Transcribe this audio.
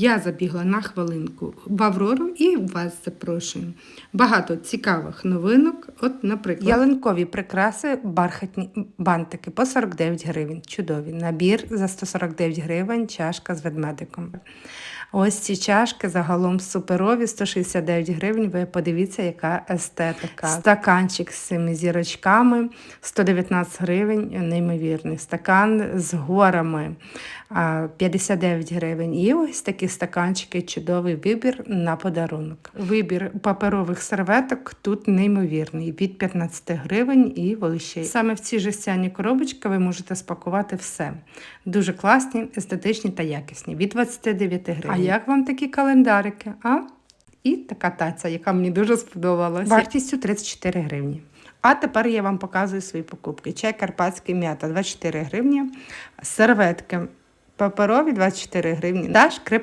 Я забігла на хвилинку в Аврору і вас запрошую. Багато цікавих новинок. От, наприклад, ялинкові прикраси, бархатні бантики по 49 гривень. Чудові. Набір за 149 гривень, чашка з ведмедиком. Ось ці чашки загалом суперові, 169 гривень. Ви подивіться, яка естетика. Стаканчик з цими зірочками, 119 гривень, неймовірний. Стакан з горами, 59 гривень. І ось такі стаканчики, чудовий вибір на подарунок. Вибір паперових серветок тут неймовірний, від 15 гривень і вище. Саме в ці жестяні коробочки ви можете спакувати все. Дуже класні, естетичні та якісні. Від 29 гривень. Як вам такі календарики? А? І така таця, яка мені дуже сподобалася. Вартістю 34 гривні. А тепер я вам показую свої покупки. Чай карпатський м'ята 24 гривні, серветки паперові 24 гривні та шкрип